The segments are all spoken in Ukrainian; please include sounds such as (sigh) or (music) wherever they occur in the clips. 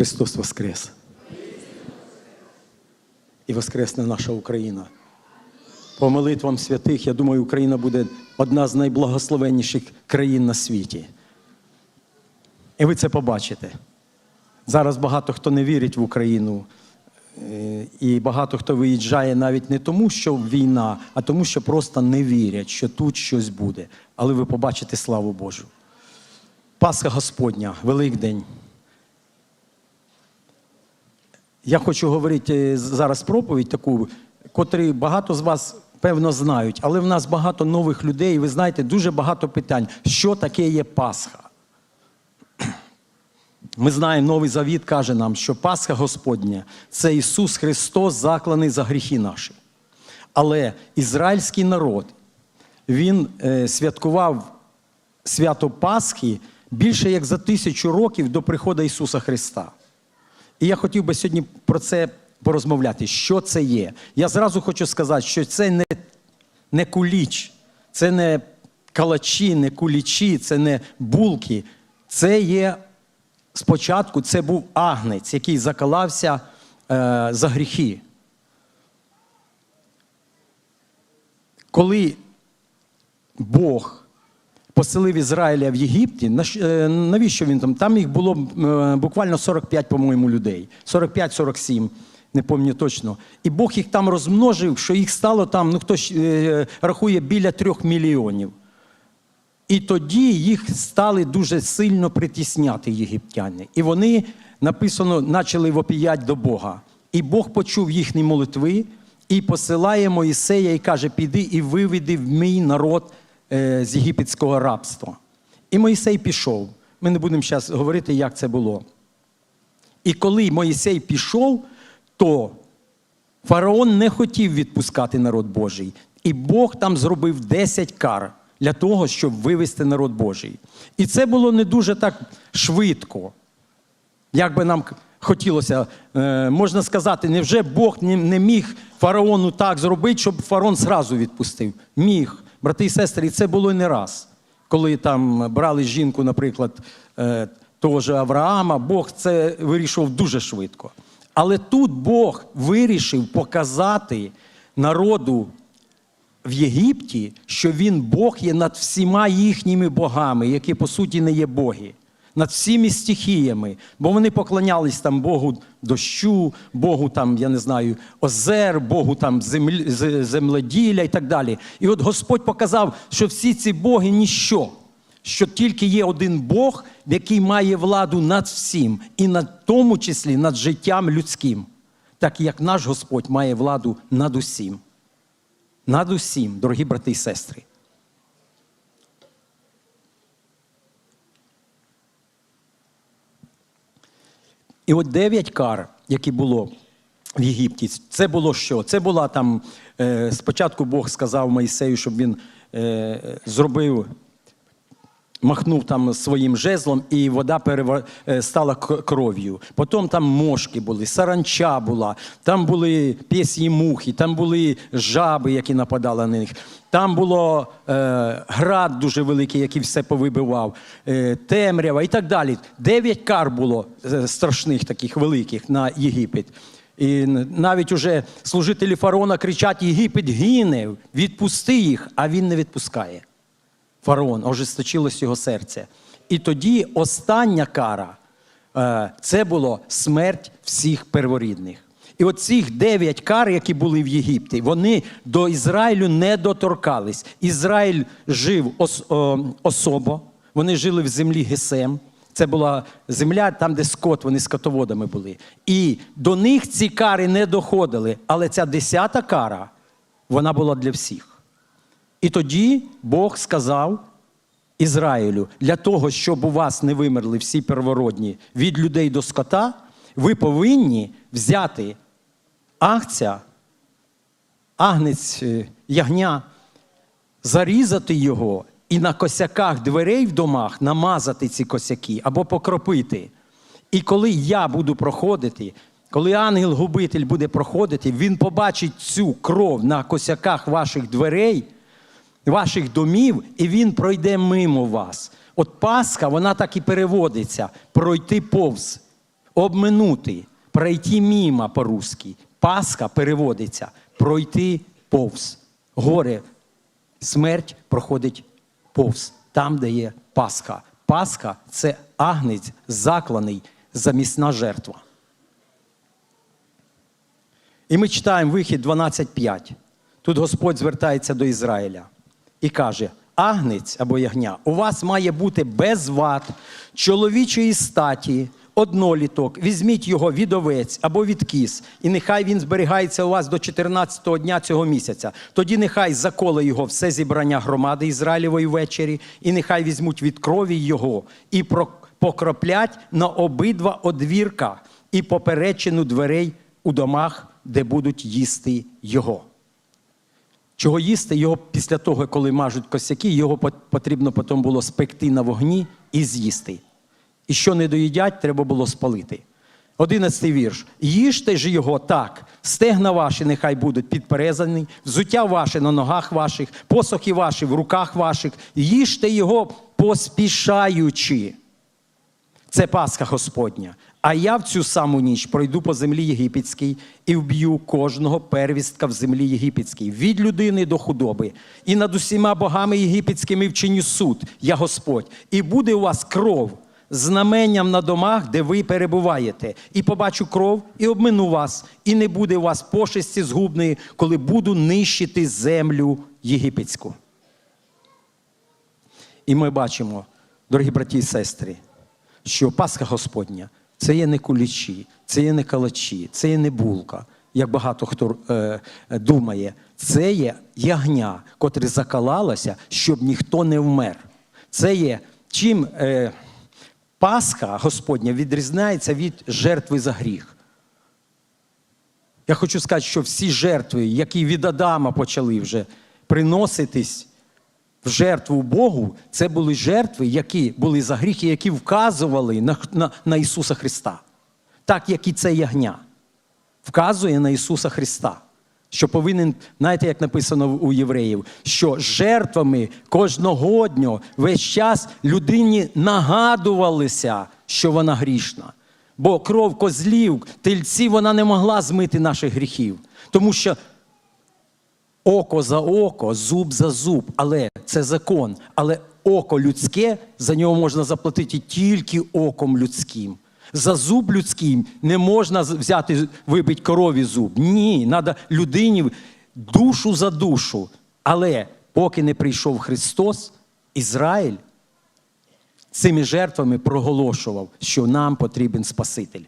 Христос Воскрес! І Воскресне наша Україна. По молитвам святих, я думаю, Україна буде одна з найблагословенніших країн на світі. І ви це побачите. Зараз багато хто не вірить в Україну. Е, І багато хто виїжджає навіть не тому, що війна, а тому, що просто не вірять, що тут щось буде. Але ви побачите славу Божу. Пасха Господня, Великдень. Я хочу говорити зараз проповідь таку, котрі багато з вас певно знають, але в нас багато нових людей, і ви знаєте, дуже багато питань, що таке є Пасха. (clears throat) Ми знаємо, Новий Завіт каже нам, що Пасха Господня це Ісус Христос, закланий за гріхи наші. Але ізраїльський народ, він е, святкував свято Пасхи більше як за тисячу років до приходу Ісуса Христа. І я хотів би сьогодні про це порозмовляти. Що це є? Я зразу хочу сказати, що це не, не куліч, це не калачі, не кулічі, це не булки. Це є спочатку це був агнець, який закалався е, за гріхи. Коли Бог поселив Ізраїля в Єгипті, е, навіщо він там? Там їх було е, буквально 45, по-моєму, людей. 45-47, не пам'ятаю точно. І Бог їх там розмножив, що їх стало там, ну хтось е, рахує біля трьох мільйонів. І тоді їх стали дуже сильно притісняти єгиптяни. І вони, написано, почали вопіять до Бога. І Бог почув їхні молитви і посилає Моїсея і каже: Піди і виведи в мій народ з єгипетського рабства. І Моїсей пішов. Ми не будемо зараз говорити, як це було. І коли Моїсей пішов, то фараон не хотів відпускати народ Божий. І Бог там зробив 10 кар для того, щоб вивести народ Божий. І це було не дуже так швидко, як би нам хотілося. Е, можна сказати, невже Бог не міг фараону так зробити, щоб фараон зразу відпустив? Міг. Брати і сестри, це було не раз. Коли там брали жінку, наприклад, е, того ж Авраама, Бог це вирішив дуже швидко. Але тут Бог вирішив показати народу в Єгипті, що він Бог є над всіма їхніми богами, які по суті не є боги, над всіми стихіями, бо вони поклонялись там Богу дощу, Богу там, я не знаю, озер, Богу там землі, земледілля і так далі. І от Господь показав, що всі ці боги ніщо, що тільки є один Бог, який має владу над всім, і над тому числі над життям людським, так як наш Господь має владу над усім. Над усім, дорогі брати і сестри. І от дев'ять кар, які було в Єгипті, це було що? Це була там. Е, спочатку Бог сказав Моїсею, щоб він е, зробив махнув там своїм жезлом, і вода перева- е, стала кров'ю. Потім там мошки були, саранча була, там були пісні мухи, там були жаби, які нападали на них. Там було е, град дуже великий, який все повибивав, е, темрява і так далі. Дев'ять кар було е, страшних таких великих на Єгипет. І навіть уже служителі фараона кричать: Єгипет гине, відпусти їх, а він не відпускає фараон, ожесточилось його серце. І тоді остання кара е, це було смерть всіх перворідних. І от дев'ять кар, які були в Єгипті, вони до Ізраїлю не доторкались. Ізраїль жив ос, особо, вони жили в землі Гесем. Це була земля, там, де скот, вони скотоводами були. І до них ці кари не доходили. Але ця десята кара, вона була для всіх. І тоді Бог сказав Ізраїлю, для того, щоб у вас не вимерли всі первородні від людей до скота, ви повинні взяти агця, агнець е, ягня, зарізати його і на косяках дверей в домах намазати ці косяки або покропити. І коли я буду проходити, коли ангел-губитель буде проходити, він побачить цю кров на косяках ваших дверей, ваших домів, і він пройде мимо вас. От Пасха, вона так і переводиться: пройти повз. обминути, пройти мімо по-русски. Пасха переводиться пройти повз. Горе, смерть проходить повз, там, де є Пасха. Пасха це агнець, закланий, замісна жертва. І ми читаємо вихід 12.5. Тут Господь звертається до Ізраїля і каже: Агнець або ягня, у вас має бути без вад, чоловічої статі, одноліток. Візьміть його від овець або від кіз, і нехай він зберігається у вас до 14-го дня цього місяця. Тоді нехай заколе його все зібрання громади Ізраїлевої ввечері, і нехай візьмуть від крові його і покроплять на обидва одвірка і поперечину дверей у домах, де будуть їсти його. Чого їсти? Його після того, коли мажуть косяки, його потрібно потім було спекти на вогні і з'їсти. І що не доїдять, треба було спалити. Одинадцятий вірш. Їжте ж його так, стегна ваші нехай будуть підперезані, взуття ваше на ногах ваших, посохи ваші в руках ваших, їжте його поспішаючи. Це Пасха Господня. А я в цю саму ніч пройду по землі єгипетській і вб'ю кожного первістка в землі єгипетській, від людини до худоби. І над усіма богами єгипетськими вчиню суд, я Господь. І буде у вас кров знаменням на домах, де ви перебуваєте. І побачу кров, і обмину вас, і не буде у вас пошесті згубної, коли буду нищити землю єгипетську. І ми бачимо, дорогі браті і сестри, що Пасха Господня це є не кулічі, це є не калачі, це є не булка, як багато хто е, е, думає. Це є ягня, котре закалалося, щоб ніхто не вмер. Це є чим е, Пасха Господня відрізняється від жертви за гріх. Я хочу сказати, що всі жертви, які від Адама почали вже приноситись в жертву Богу, це були жертви, які були за гріхи, які вказували на, на, на Ісуса Христа. Так як і це ягня вказує на Ісуса Христа. Що повинен, знаєте, як написано у євреїв, що жертвами кожного дня весь час людині нагадувалися, що вона грішна. Бо кров козлів, тельці вона не могла змити наших гріхів. Тому що око за око, зуб за зуб, але це закон. Але око людське, за нього можна заплатити тільки оком людським. За зуб людським не можна взяти, вибити корові зуб. Ні, треба людині душу за душу. Але поки не прийшов Христос, Ізраїль цими жертвами проголошував, що нам потрібен Спаситель.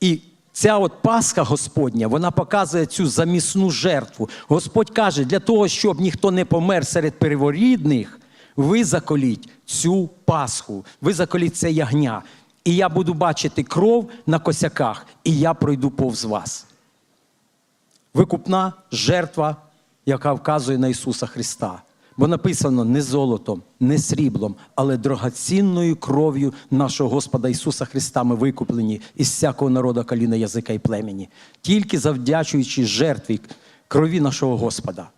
І ця от Пасха Господня, вона показує цю замісну жертву. Господь каже, для того, щоб ніхто не помер серед переворідних, ви заколіть цю Пасху, ви заколіть це ягня. І я буду бачити кров на косяках, і я пройду повз вас. Викупна жертва, яка вказує на Ісуса Христа. Бо написано не золотом, не сріблом, але дорогоцінною кров'ю нашого Господа Ісуса Христа ми викуплені із всякого народу, каліна, язика і племені, тільки завдячуючи жертві крові нашого Господа.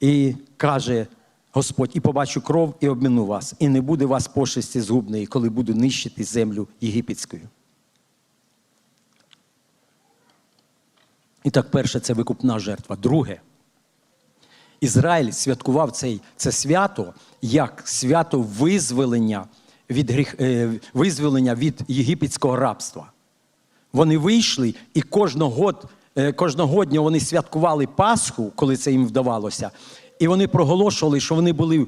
І каже Господь: і побачу кров, і обміну вас, і не буде вас пошесті згубної, коли буду нищити землю єгипетською. І так, перше, це викупна жертва. Друге, Ізраїль святкував цей, це свято як свято визволення від, гріх, е, визволення від єгипетського рабства. Вони вийшли і кожного, е, кожного дня вони святкували Пасху, коли це їм вдавалося, і вони проголошували, що вони були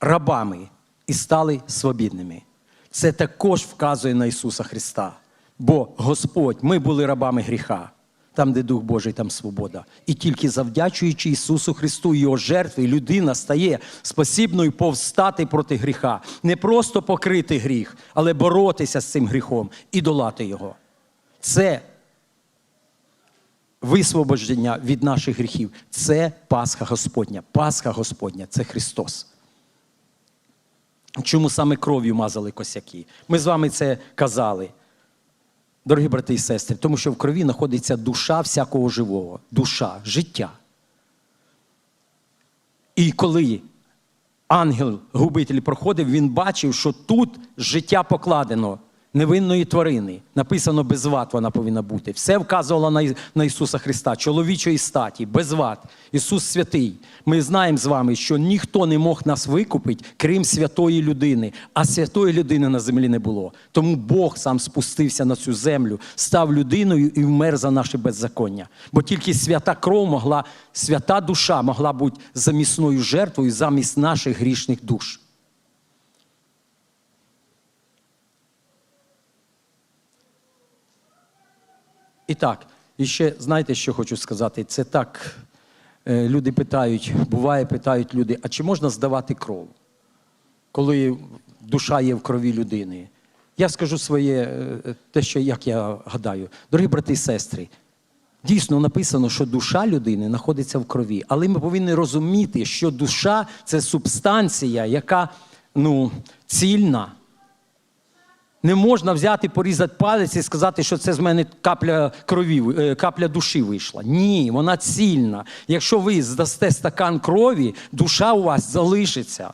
рабами і стали свобідними. Це також вказує на Ісуса Христа. Бо Господь, ми були рабами гріха. Там, де Дух Божий, там свобода. І тільки завдячуючи Ісусу Христу Його жертві, людина стає спосібною повстати проти гріха. Не просто покрити гріх, але боротися з цим гріхом і долати його. Це висвобождення від наших гріхів. Це Пасха Господня. Пасха Господня це Христос. Чому саме кров'ю мазали косяки? Ми з вами це казали. Дорогі брати і сестри, тому що в крові знаходиться душа всякого живого, душа, життя. І коли ангел-губитель проходив, він бачив, що тут життя покладено невинної тварини. Написано без ват вона повинна бути. Все вказувало на, на Ісуса Христа, чоловічої статі, без ват. Ісус святий. Ми знаємо з вами, що ніхто не мог нас викупити, крім святої людини. А святої людини на землі не було. Тому Бог сам спустився на цю землю, став людиною і вмер за наше беззаконня. Бо тільки свята кров могла, свята душа могла бути замісною жертвою замість наших грішних душ. І так, і ще знаєте, що хочу сказати? Це так. е, Люди питають, буває, питають люди, а чи можна здавати кров, коли душа є в крові людини? Я скажу своє, е, те, що як я гадаю, дорогі брати і сестри, дійсно написано, що душа людини знаходиться в крові. Але ми повинні розуміти, що душа це субстанція, яка ну, цільна. Не можна взяти, порізати палець і сказати, що це з мене капля крові, е, капля душі вийшла. Ні, вона цільна. Якщо ви здасте стакан крові, душа у вас залишиться.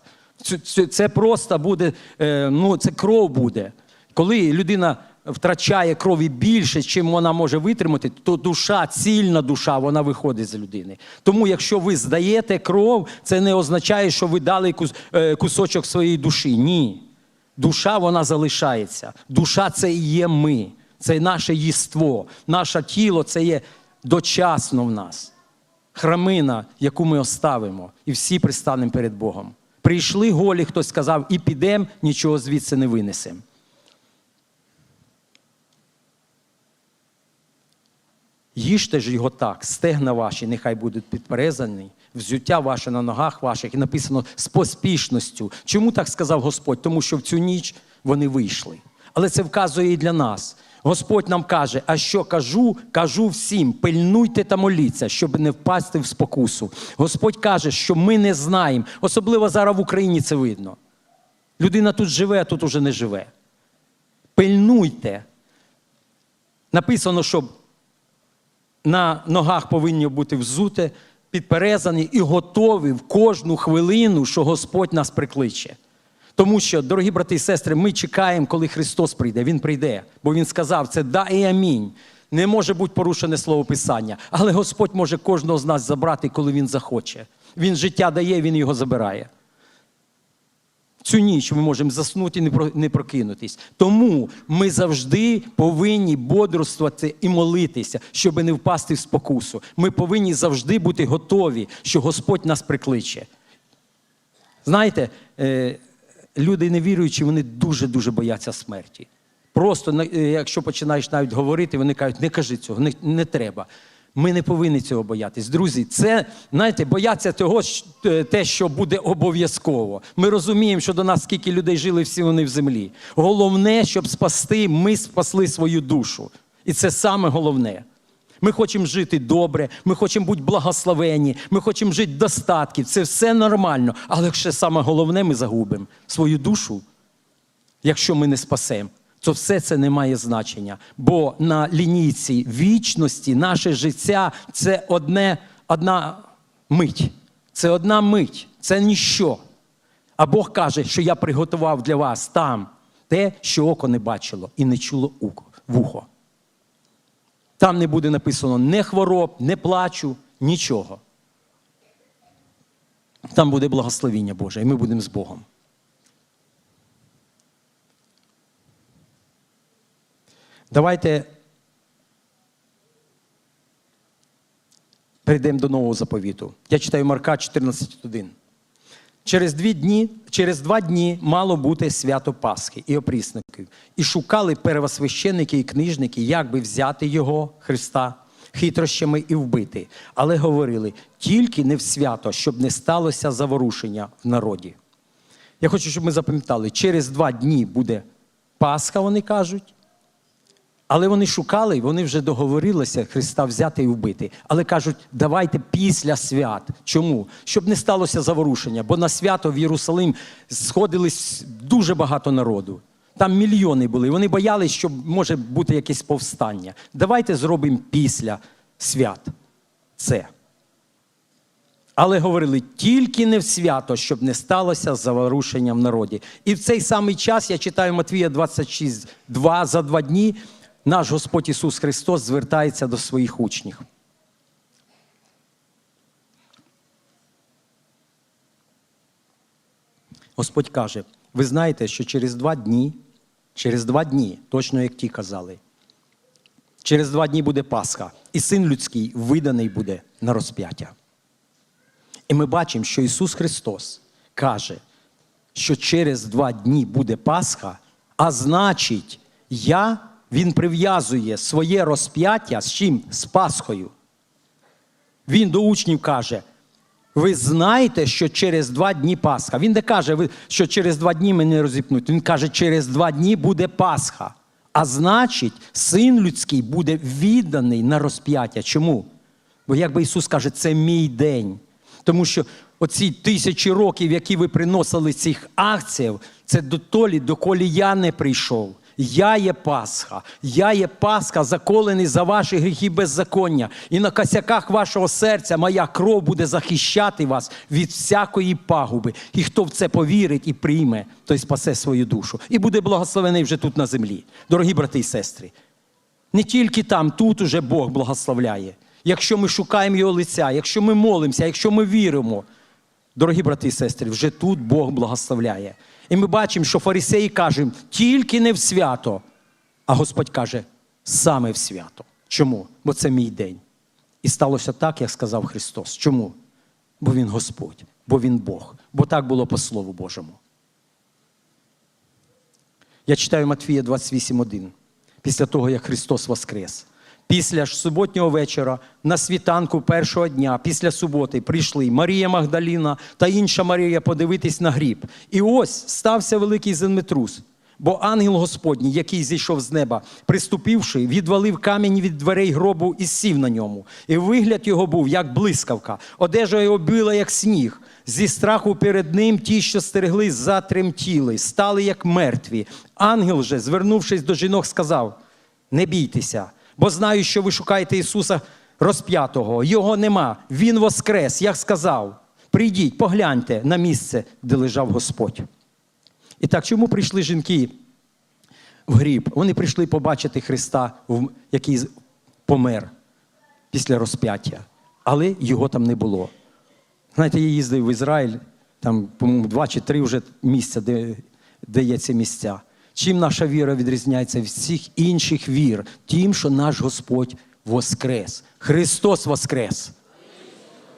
Це, просто буде, е, ну це кров буде. Коли людина втрачає крові більше, чим вона може витримати, то душа, цільна душа, вона виходить з людини. Тому, якщо ви здаєте кров, це не означає, що ви дали е, кусочок своєї душі. Ні. Душа вона залишається. Душа це і є ми, це наше єство. Наше тіло це є дочасно в нас. Храмина, яку ми оставимо, і всі пристанемо перед Богом. Прийшли голі, хтось сказав, і підемо, нічого звідси не винесемо. Їжте ж його так, стегна ваші, нехай будуть підперезані, взуття ваше на ногах ваших, і написано з поспішністю. Чому так сказав Господь? Тому що в цю ніч вони вийшли. Але це вказує і для нас. Господь нам каже, а що кажу, кажу всім, пильнуйте та моліться, щоб не впасти в спокусу. Господь каже, що ми не знаємо, особливо зараз в Україні це видно. Людина тут живе, а тут уже не живе. Пильнуйте. Написано, щоб на ногах повинні бути взуті, підперезані і готові в кожну хвилину, що Господь нас прикличе. Тому що, дорогі брати і сестри, ми чекаємо, коли Христос прийде. Він прийде, бо Він сказав, це да і амінь. Не може бути порушене слово Писання, але Господь може кожного з нас забрати, коли Він захоче. Він життя дає, Він його забирає. Цю ніч ми можемо заснути і не про- прокинутись. Тому ми завжди повинні бодрствувати і молитися, щоб не впасти в спокусу. Ми повинні завжди бути готові, що Господь нас прикличе. Знаєте, е, люди невіруючі, вони дуже-дуже бояться смерті. Просто е, якщо починаєш навіть говорити, вони кажуть, не кажи цього, не, не треба. Ми не повинні цього боятись. Друзі, це, знаєте, бояться того, е, те, що буде обов'язково. Ми розуміємо, що до нас скільки людей жили, всі вони в землі. Головне, щоб спасти, ми спасли свою душу. І це саме головне. Ми хочемо жити добре, ми хочемо бути благословені, ми хочемо жити в достатки. Це все нормально. Але ще саме головне, ми загубимо свою душу, якщо ми не спасемо. То все це не має значення. Бо на лінійці вічності наше життя це одне, одна мить. Це одна мить, це ніщо. А Бог каже, що я приготував для вас там те, що око не бачило і не чуло вухо. Там не буде написано не хвороб, не плачу, нічого. Там буде благословіння Боже, і ми будемо з Богом. Давайте перейдемо до нового заповіту. Я читаю Марка 14.1. Через дві дні, через два дні мало бути свято Пасхи і опрісників. І шукали первосвященники і книжники, як би взяти його, Христа, хитрощами і вбити. Але говорили, тільки не в свято, щоб не сталося заворушення в народі. Я хочу, щоб ми запам'ятали, через два дні буде Пасха, вони кажуть. Але вони шукали, вони вже договорилися Христа взяти і вбити. Але кажуть, давайте після свят. Чому? Щоб не сталося заворушення, бо на свято в Єрусалим сходились дуже багато народу. Там мільйони були. Вони боялись, що може бути якесь повстання. Давайте зробимо після свят це. Але говорили тільки не в свято, щоб не сталося заворушення в народі. І в цей самий час я читаю Матвія 26, 2, за два дні наш Господь Ісус Христос звертається до своїх учнів. Господь каже: ви знаєте, що через два дні, через два дні, точно як ті казали, через два дні буде Пасха, і син людський виданий буде на розп'яття. І ми бачимо, що Ісус Христос каже, що через два дні буде Пасха, а значить, я, Він прив'язує своє розп'яття з чим? З Пасхою. Він до учнів каже: ви знаєте, що через два дні Пасха. Він не каже, що через два дні мене розіпнуть. Він каже, через два дні буде Пасха. А значить, син людський буде відданий на розп'яття. Чому? Бо якби Ісус каже, це мій день. Тому що оці тисячі років, які ви приносили цих акцій, це дотолі, доколі я не прийшов. Я є Пасха, я є Пасха, заколений за ваші гріхи беззаконня. І на косяках вашого серця моя кров буде захищати вас від всякої пагуби. І хто в це повірить і прийме, той спасе свою душу. І буде благословений вже тут на землі. Дорогі брати і сестри. Не тільки там, тут уже Бог благословляє. Якщо ми шукаємо Його лиця, якщо ми молимося, якщо ми віримо, дорогі брати і сестри, вже тут Бог благословляє. І ми бачимо, що фарисеї кажуть, тільки не в свято, а Господь каже, саме в свято. Чому? Бо це мій день. І сталося так, як сказав Христос. Чому? Бо Він Господь, бо Він Бог, бо так було по Слову Божому. Я читаю Матфія 28.1. Після того, як Христос воскрес. Після ж суботнього вечора, на світанку першого дня, після суботи, прийшли Марія Магдаліна та інша Марія подивитись на гріб. І ось стався великий землетрус. Бо ангел Господній, який зійшов з неба, приступивши, відвалив камінь від дверей гробу і сів на ньому. І вигляд його був, як блискавка, одежа його біла, як сніг. Зі страху перед ним ті, що стерегли, затремтіли, стали як мертві. Ангел же, звернувшись до жінок, сказав: Не бійтеся, бо знаю, що ви шукаєте Ісуса розп'ятого. Його нема. Він воскрес, як сказав. Прийдіть, погляньте на місце, де лежав Господь. І так, чому прийшли жінки в гріб? Вони прийшли побачити Христа, який помер після розп'яття, але його там не було. Знаєте, я їздив в Ізраїль, там, по-моєму, два чи три вже місця, де, де є ці місця. Чим наша віра відрізняється від всіх інших вір? Тим, що наш Господь воскрес. Христос воскрес.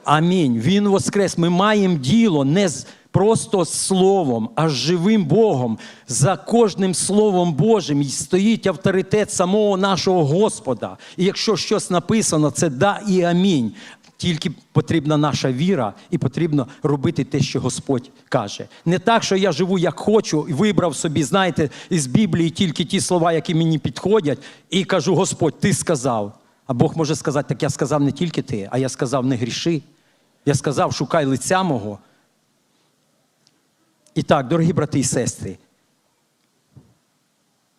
Амінь. Він воскрес. Ми маємо діло не з просто словом, а з живим Богом. За кожним словом Божим стоїть авторитет самого нашого Господа. І якщо щось написано, це да і амінь. Тільки потрібна наша віра, і потрібно робити те, що Господь каже. Не так, що я живу як хочу, і вибрав собі, знаєте, із Біблії тільки ті слова, які мені підходять, і кажу: Господь, ти сказав. А Бог може сказати, так я сказав не тільки ти, а я сказав, не гріши. Я сказав, шукай лиця мого. І так, дорогі брати і сестри,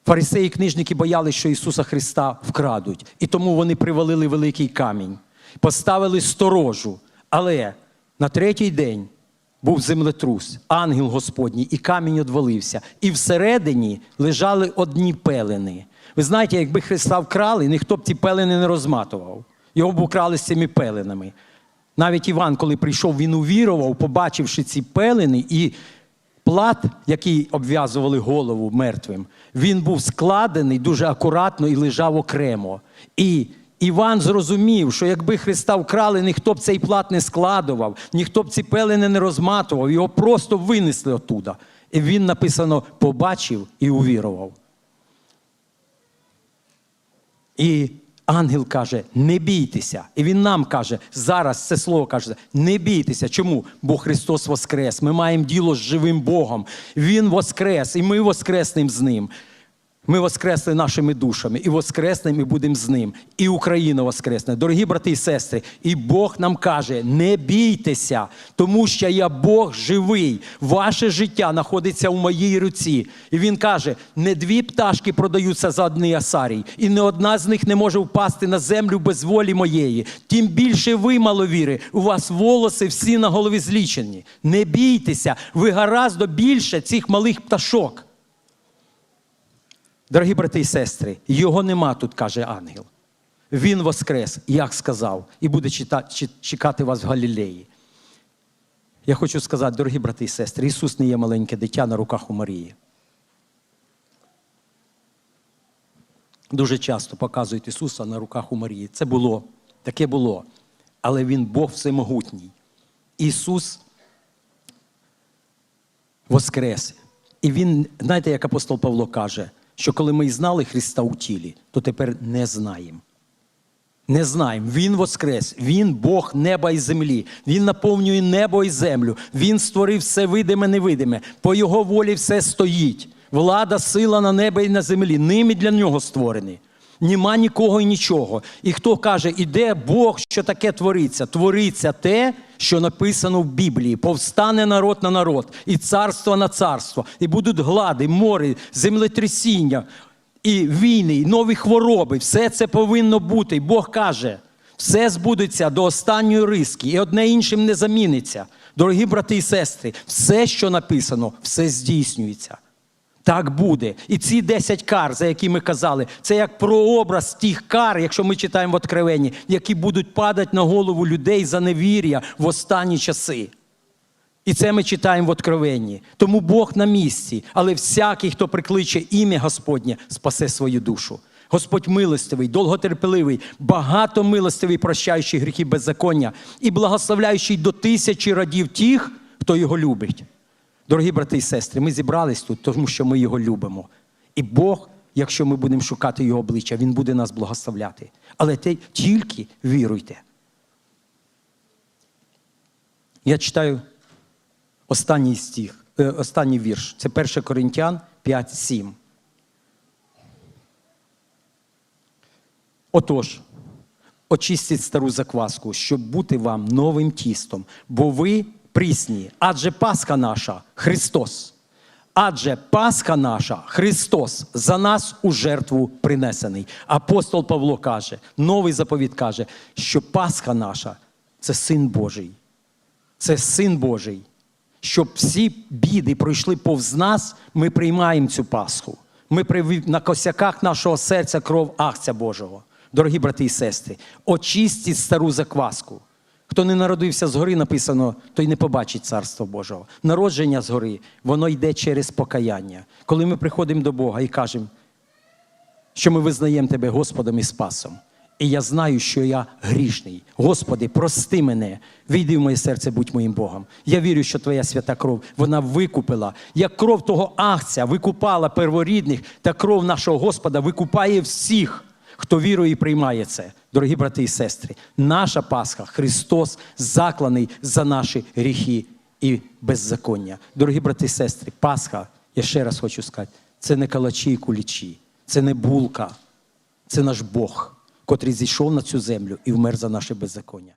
фарисеї і книжники боялися, що Ісуса Христа вкрадуть. І тому вони привалили великий камінь, поставили сторожу. Але на третій день був землетрус, ангел Господній, і камінь одвалився. І всередині лежали одні пелени. Ви знаєте, якби Христа вкрали, ніхто б ці пелени не розматував. Його б украли з цими пеленами. Навіть Іван, коли прийшов, він увірував, побачивши ці пелени, і плат, який обв'язували голову мертвим, він був складений дуже акуратно і лежав окремо. І Іван зрозумів, що якби Христа вкрали, ніхто б цей плат не складував, ніхто б ці пелени не розматував, його просто винесли оттуда. І він написано побачив і увірував. І ангел каже: не бійтеся. І він нам каже, зараз це слово каже, не бійтеся. Чому? Бо Христос воскрес. Ми маємо діло з живим Богом. Він воскрес, і ми воскреснемо з ним. Ми воскресли нашими душами, і воскреснемо, і будемо з ним. І Україна воскресне. Дорогі брати і сестри, і Бог нам каже: не бійтеся, тому що я Бог живий. Ваше життя знаходиться у моїй руці. І він каже: не дві пташки продаються за одний асарій, і не одна з них не може впасти на землю без волі моєї. Тим більше ви, маловіри, у вас волоси всі на голові злічені. Не бійтеся, ви гораздо більше цих малих пташок. Дорогі брати і сестри, його нема тут, каже ангел. Він воскрес, як сказав, і буде чекати вас в Галілеї. Я хочу сказати, дорогі брати і сестри, Ісус не є маленьке дитя на руках у Марії. Дуже часто показують Ісуса на руках у Марії. Це було, таке було. Але Він Бог всемогутній. Ісус воскрес. І він, знаєте, як апостол Павло каже, що коли ми знали Христа у тілі, то тепер не знаємо. Не знаємо. Він воскрес, Він Бог неба і землі. Він наповнює небо і землю. Він створив все видиме, невидиме. По Його волі все стоїть. Влада, сила на небі і на землі. Ним і для нього створені. Нема нікого і нічого. І хто каже, іде Бог, що таке твориться? Твориться те, що написано в Біблії. Повстане народ на народ, і царство на царство, і будуть глади, мори, землетрясіння, і війни, і нові хвороби. Все це повинно бути. Бог каже, все збудеться до останньої риски, і одне іншим не заміниться. Дорогі брати і сестри, все, що написано, все здійснюється. Так буде. І ці 10 кар, за які ми казали, це як прообраз тих кар, якщо ми читаємо в Откровенні, які будуть падати на голову людей за невір'я в останні часи. І це ми читаємо в Откровенні. Тому Бог на місці, але всякий, хто прикличе ім'я Господнє, спасе свою душу. Господь милостивий, довготерпеливий, багатомилостивий, прощаючий гріхи беззаконня і благословляючий до тисячі радів тих, хто його любить. Дорогі брати і сестри, ми зібрались тут, тому що ми його любимо. І Бог, якщо ми будемо шукати його обличчя, Він буде нас благословляти. Але тільки віруйте. Я читаю останній стих, е, останній вірш. Це 1 Коринтян 5.7. Отож, очистіть стару закваску, щоб бути вам новим тістом, бо ви прісні, адже Пасха наша Христос. Адже Пасха наша Христос за нас у жертву принесений. Апостол Павло каже, новий заповіт каже, що Пасха наша це син Божий. Це син Божий. Щоб всі біди пройшли повз нас, ми приймаємо цю Пасху. Ми на косяках нашого серця кров Ахця Божого. Дорогі брати і сестри, очистіть стару закваску. Хто не народився згори, написано, той не побачить царство Божого. Народження згори, воно йде через покаяння. Коли ми приходимо до Бога і кажемо, що ми визнаємо Тебе Господом і Спасом. І я знаю, що я грішний. Господи, прости мене, війди в моє серце, будь моїм Богом. Я вірю, що Твоя свята кров вона викупила. Як кров того ахця викупала перворідних, та кров нашого Господа викупає всіх, хто вірує і приймає це. Дорогі брати і сестри, наша Пасха, Христос закланий за наші гріхи і беззаконня. Дорогі брати і сестри, Пасха, я ще раз хочу сказати, це не калачі і кулічі, це не булка, це наш Бог, котрий зійшов на цю землю і вмер за наше беззаконня.